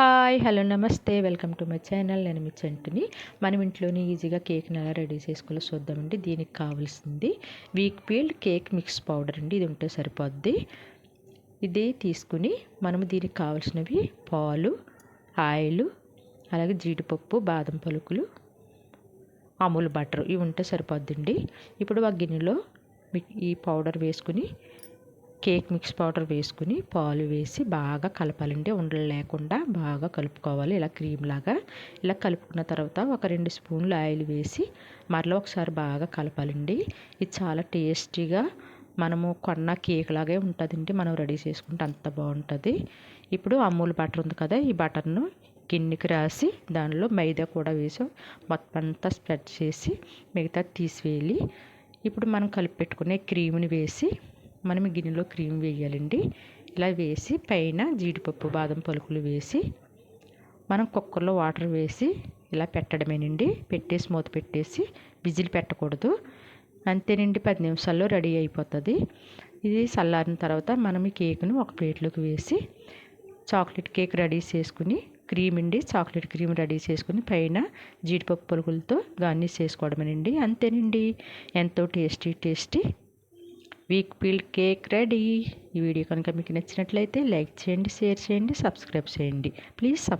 Hi hello నమస్తే. Welcome to my channel. నేను మీ చెంటుని. మనం ఇంట్లోనే ఈజీగా కేక్ని ఎలా రెడీ చేసుకోవాలో చూద్దామండి. దీనికి కావాల్సింది Weikfield cake mix powder అండి. ఇది ఉంటే సరిపోద్ది. ఇది తీసుకుని మనము దీనికి కావాల్సినవి పాలు ఆయిల్ అలాగే జీడిపప్పు బాదం పలుకులు అమూల్ బటర్ ఇవి ఉంటే సరిపోద్దండి. ఇప్పుడు ఆ గిన్నెలో ఈ పౌడర్ వేసుకుని కేక్ మిక్స్ పౌడర్ వేసుకుని పాలు వేసి బాగా కలపాలండి ఉండలు లేకుండా బాగా కలుపుకోవాలి. ఇలా క్రీమ్ లాగా ఇలా కలుపుకున్న తర్వాత ఒక రెండు స్పూన్లు ఆయిల్ వేసి మరలా ఒకసారి బాగా కలపాలండి. ఇది చాలా టేస్టీగా మనము కొన్న కేక్ లాగే ఉంటుందండి. మనం రెడీ చేసుకుంటే అంత బాగుంటుంది. ఇప్పుడు అమూల్ బటర్ ఉంది కదా ఈ బటర్ను గిన్నెకి రాసి దానిలో మైదా కూడా వేసి మొత్తం అంతా స్ప్రెడ్ చేసి మిగతా తీసివేయాలి ఇప్పుడు మనం కలిపి పెట్టుకునే క్రీమ్ని వేసి మనం గిన్నెలో క్రీమ్ వేయాలండి. ఇలా వేసి పైన జీడిపప్పు బాదం పలుకులు వేసి మనం కుక్కర్లో వాటర్ వేసి ఇలా పెట్టడమేనండి. పెట్టేసి మూత పెట్టేసి విజిల్ పెట్టకూడదు. అంతేనండి పది నిమిషాల్లో రెడీ అయిపోతుంది. ఇది చల్లారిన తర్వాత మనం ఈ కేక్ను ఒక ప్లేట్లోకి వేసి చాక్లెట్ కేక్ రెడీ చేసుకుని క్రీమ్ అండి చాక్లెట్ క్రీమ్ రెడీ చేసుకుని పైన జీడిపప్పు పలుకులతో గార్నిష్ చేసుకోవడమేనండి. అంతేనండి. ఎంతో tasty tasty Weikfield cake ready. ఈ వీడియో కనుక మీకు నచ్చినట్లయితే లైక్ చేయండి షేర్ చేయండి సబ్స్క్రైబ్ చేయండి. Please sub